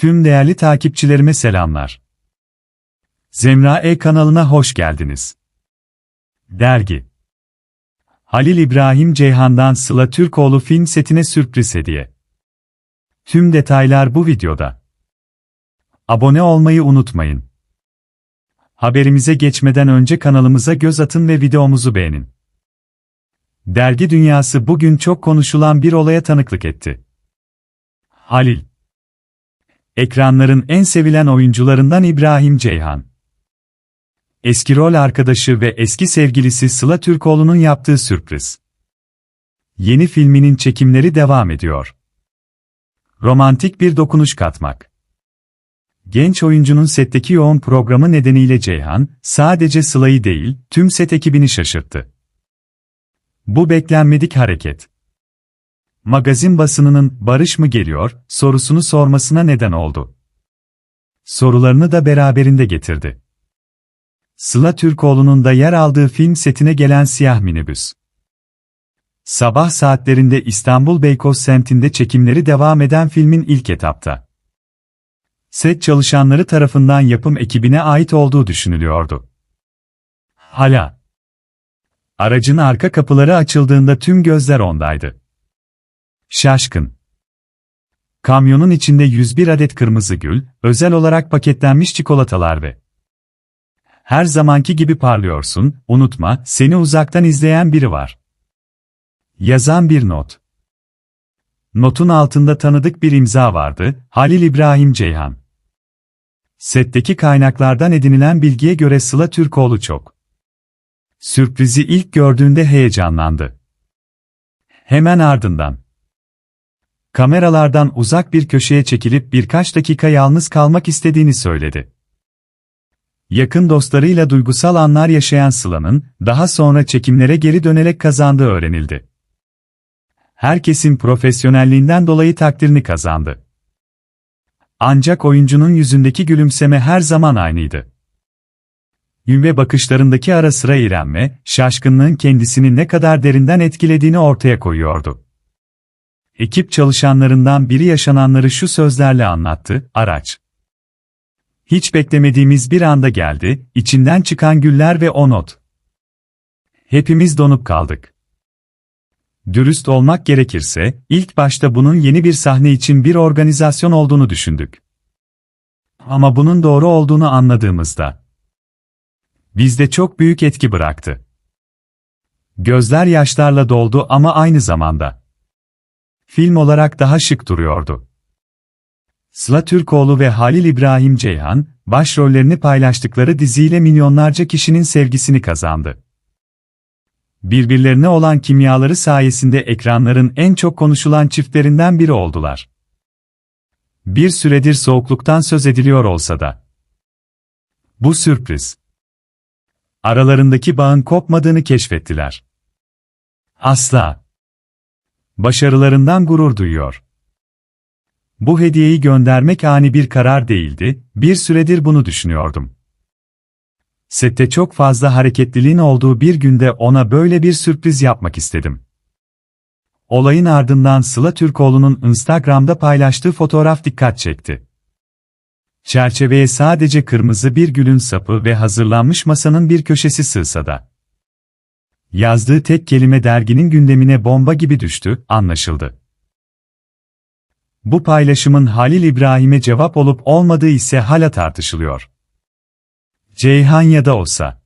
Tüm değerli takipçilerime selamlar. Zemra E kanalına hoş geldiniz. Dergi Halil İbrahim Ceyhan'dan Sıla Türkoğlu film setine sürpriz hediye. Tüm detaylar bu videoda. Abone olmayı unutmayın. Haberimize geçmeden önce kanalımıza göz atın ve videomuzu beğenin. Dergi dünyası bugün çok konuşulan bir olaya tanıklık etti. Halil Ekranların en sevilen oyuncularından İbrahim Ceyhan. Eski rol arkadaşı ve eski sevgilisi Sıla Türkoğlu'nun yaptığı sürpriz. Yeni filminin çekimleri devam ediyor. Romantik bir dokunuş katmak. Genç oyuncunun setteki yoğun programı nedeniyle Ceyhan, sadece Sıla'yı değil, tüm set ekibini şaşırttı. Bu beklenmedik hareket magazin basınının barış mı geliyor sorusunu sormasına neden oldu. Sorularını da beraberinde getirdi. Sıla Türkoğlu'nun da yer aldığı film setine gelen siyah minibüs. Sabah saatlerinde İstanbul Beykoz semtinde çekimleri devam eden filmin ilk etapta. Set çalışanları tarafından yapım ekibine ait olduğu düşünülüyordu. Hala. Aracın arka kapıları açıldığında tüm gözler ondaydı. Şaşkın. Kamyonun içinde 101 adet kırmızı gül, özel olarak paketlenmiş çikolatalar ve her zamanki gibi parlıyorsun, unutma, seni uzaktan izleyen biri var. Yazan bir not. Notun altında tanıdık bir imza vardı, Halil İbrahim Ceyhan. Setteki kaynaklardan edinilen bilgiye göre Sıla Türkoğlu çok. Sürprizi ilk gördüğünde heyecanlandı. Hemen ardından kameralardan uzak bir köşeye çekilip birkaç dakika yalnız kalmak istediğini söyledi. Yakın dostlarıyla duygusal anlar yaşayan Sıla'nın, daha sonra çekimlere geri dönerek kazandığı öğrenildi. Herkesin profesyonelliğinden dolayı takdirini kazandı. Ancak oyuncunun yüzündeki gülümseme her zaman aynıydı. Gün ve bakışlarındaki ara sıra irenme, şaşkınlığın kendisini ne kadar derinden etkilediğini ortaya koyuyordu. Ekip çalışanlarından biri yaşananları şu sözlerle anlattı, araç. Hiç beklemediğimiz bir anda geldi, içinden çıkan güller ve o not. Hepimiz donup kaldık. Dürüst olmak gerekirse, ilk başta bunun yeni bir sahne için bir organizasyon olduğunu düşündük. Ama bunun doğru olduğunu anladığımızda, bizde çok büyük etki bıraktı. Gözler yaşlarla doldu ama aynı zamanda film olarak daha şık duruyordu. Sıla Türkoğlu ve Halil İbrahim Ceyhan, başrollerini paylaştıkları diziyle milyonlarca kişinin sevgisini kazandı. Birbirlerine olan kimyaları sayesinde ekranların en çok konuşulan çiftlerinden biri oldular. Bir süredir soğukluktan söz ediliyor olsa da. Bu sürpriz. Aralarındaki bağın kopmadığını keşfettiler. Asla. Başarılarından gurur duyuyor. Bu hediyeyi göndermek ani bir karar değildi, bir süredir bunu düşünüyordum. Sette çok fazla hareketliliğin olduğu bir günde ona böyle bir sürpriz yapmak istedim. Olayın ardından Sıla Türkoğlu'nun Instagram'da paylaştığı fotoğraf dikkat çekti. Çerçeveye sadece kırmızı bir gülün sapı ve hazırlanmış masanın bir köşesi sığsa da. Yazdığı tek kelime derginin gündemine bomba gibi düştü, anlaşıldı. Bu paylaşımın Halil İbrahim'e cevap olup olmadığı ise hala tartışılıyor. Ceyhan ya da olsa.